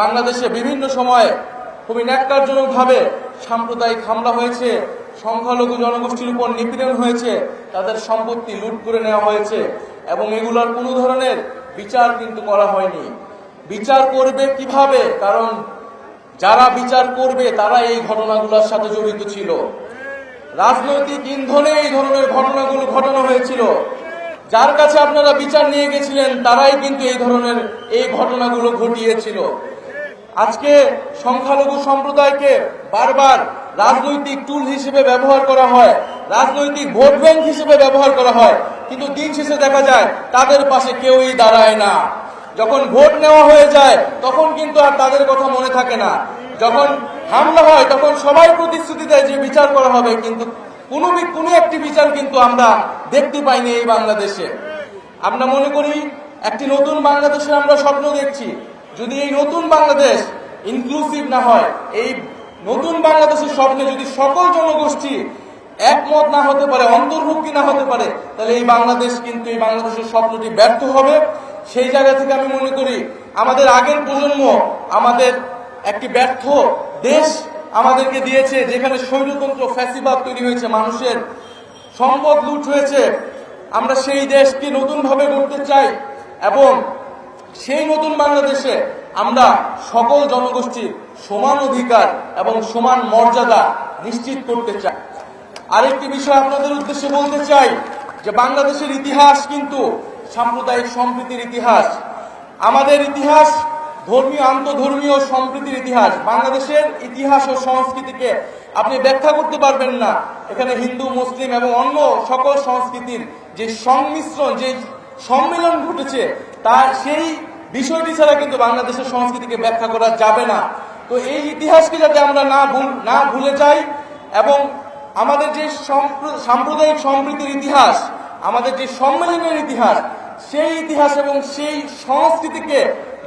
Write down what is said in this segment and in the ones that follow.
বাংলাদেশে বিভিন্ন সময়ে খুবই ন্যাক্কারজনকভাবে সাম্প্রদায়িক হামলা হয়েছে, সংখ্যালঘু জনগোষ্ঠীর উপর নিপীড়ন হয়েছে, তাদের সম্পত্তি লুট করে নেওয়া হয়েছে এবং এগুলোর কোনো ধরনের বিচার কিন্তু করা হয়নি। বিচার করবে কীভাবে? কারণ যারা বিচার করবে, তারা এই ঘটনাগুলোর সাথে জড়িত ছিল। রাজনৈতিক ইন্ধনে এই ধরনের ঘটনাগুলো ঘটানো হয়েছিল। যার কাছে আপনারা বিচার নিয়ে গেছিলেন, তারাই কিন্তু এই ধরনের এই ঘটনাগুলো ঘটিয়েছিল। আজকে সংখ্যালঘু সম্প্রদায়কে বারবার রাজনৈতিক টুল হিসেবে ব্যবহার করা হয়, রাজনৈতিক ভোট ব্যাংক হিসেবে ব্যবহার করা হয়, কিন্তু দিন শেষে দেখা যায় তাদের পাশে কেউই দাঁড়ায় না। যখন ভোট নেওয়া হয়ে যায়, তখন কিন্তু আর তাদের কথা মনে থাকে না। যখন হামলা হয়, তখন সবাই প্রতিশ্রুতি দেয় যে বিচার করা হবে, কিন্তু কোনো কোনো একটি বিচার কিন্তু আমরা দেখতে পাইনি এই বাংলাদেশে। আমরা মনে করি একটি নতুন বাংলাদেশের আমরা স্বপ্ন দেখছি। যদি এই নতুন বাংলাদেশ ইনক্লুসিভ না হয়, এই নতুন বাংলাদেশের স্বপ্নে যদি সকল জনগোষ্ঠী একমত না হতে পারে, অন্তর্ভুক্তি না হতে পারে, তাহলে এই বাংলাদেশ কিন্তু এই বাংলাদেশের স্বপ্নটি ব্যর্থ হবে। সেই জায়গা থেকে আমি মনে করি, আমাদের আগের প্রজন্ম আমাদের একটি ব্যর্থ দেশ আমাদেরকে দিয়েছে, যেখানে স্বৈরতন্ত্র, ফ্যাসিবাদ তৈরি হয়েছে, মানুষের সম্পদ লুট হয়েছে। আমরা সেই দেশকে নতুনভাবে গড়তে চাই এবং সেই নতুন বাংলাদেশে আমরা সকল জনগোষ্ঠীর সমান অধিকার এবং সমান মর্যাদা নিশ্চিত করতে চাই। আরেকটি বিষয় আপনাদের উদ্দেশ্যে বলতে চাই যে বাংলাদেশের ইতিহাস কিন্তু সাম্প্রদায়িক সম্প্রীতির ইতিহাস। আমাদের ইতিহাস ধর্মীয়, আন্তধর্মীয় সম্প্রীতির ইতিহাস। বাংলাদেশের ইতিহাস ও সংস্কৃতিকে আপনি ব্যাখ্যা করতে পারবেন না। এখানে হিন্দু, মুসলিম এবং অন্য সকল সংস্কৃতির যে সংমিশ্রণ, যে সম্মেলন ঘটেছে তার সেই বিষয়টি ছাড়া কিন্তু বাংলাদেশের সংস্কৃতিকে ব্যাখ্যা করা যাবে না। তো এই ইতিহাসকে যাতে আমরা না ভুল, না ভুলে যাই এবং আমাদের যে সাম্প্রদায়িক সম্প্রীতির ইতিহাস, আমাদের যে সম্মেলনের ইতিহাস, সেই ইতিহাস এবং সেই সংস্কৃতিকে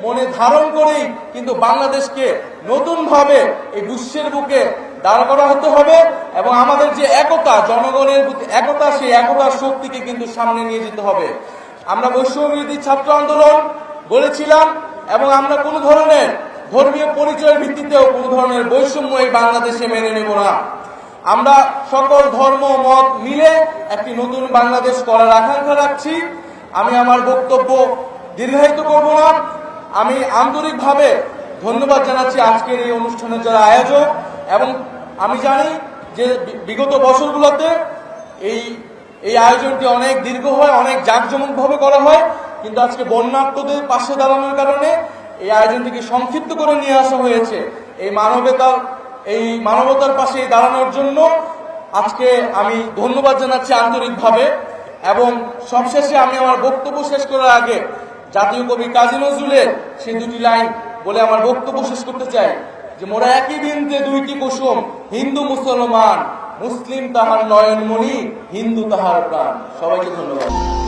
মনে ধারণ করেই কিন্তু বাংলাদেশকে নতুনভাবে এই বিশ্বের বুকে দাঁড় করা হতে হবে এবং আমাদের যে একতা, জনগণের একতা, সেই একতার শক্তিকে কিন্তু সামনে নিয়ে যেতে হবে। আমরা বৈষম্যবিরোধী ছাত্র আন্দোলন বলেছিলাম এবং আমরা কোনো ধরনের ধর্মীয় পরিচয়ের ভিত্তিতেও কোনো ধরনের বৈষম্য এই বাংলাদেশে মেনে নেব না। আমরা সকল ধর্ম, মত মিলে একটি নতুন বাংলাদেশ করার আকাঙ্ক্ষা রাখছি। আমি আমার বক্তব্য দীর্ঘায়িত করব না। আমি আন্তরিকভাবে ধন্যবাদ জানাচ্ছি আজকের এই অনুষ্ঠানের যারা আয়োজক এবং আমি জানি যে বিগত বছরগুলোতে এই এই আয়োজনটি অনেক দীর্ঘ হয়, অনেক জাঁকজমকভাবে করা হয়, কিন্তু আজকে বন্যার্থদের পাশে দাঁড়ানোর কারণে এই আয়োজনটিকে সংক্ষিপ্ত করে নিয়ে আসা হয়েছে। এই মানবতার এই মানবতার পাশে দাঁড়ানোর জন্য আজকে আমি ধন্যবাদ জানাচ্ছি আন্তরিকভাবে এবং সবশেষে আমি আমার বক্তব্য শেষ করার আগে জাতীয় কবি কাজী নজরুলের সেই দুটি লাইন বলে আমার বক্তব্য শেষ করতে চাই, যে মোরা একই বিন্দে দুইটি কুসুম, হিন্দু, মুসলমান। মুসলিম তাহার নয়নমণি হিন্দু তাহার প্রাণ। সবাইকে ধন্যবাদ।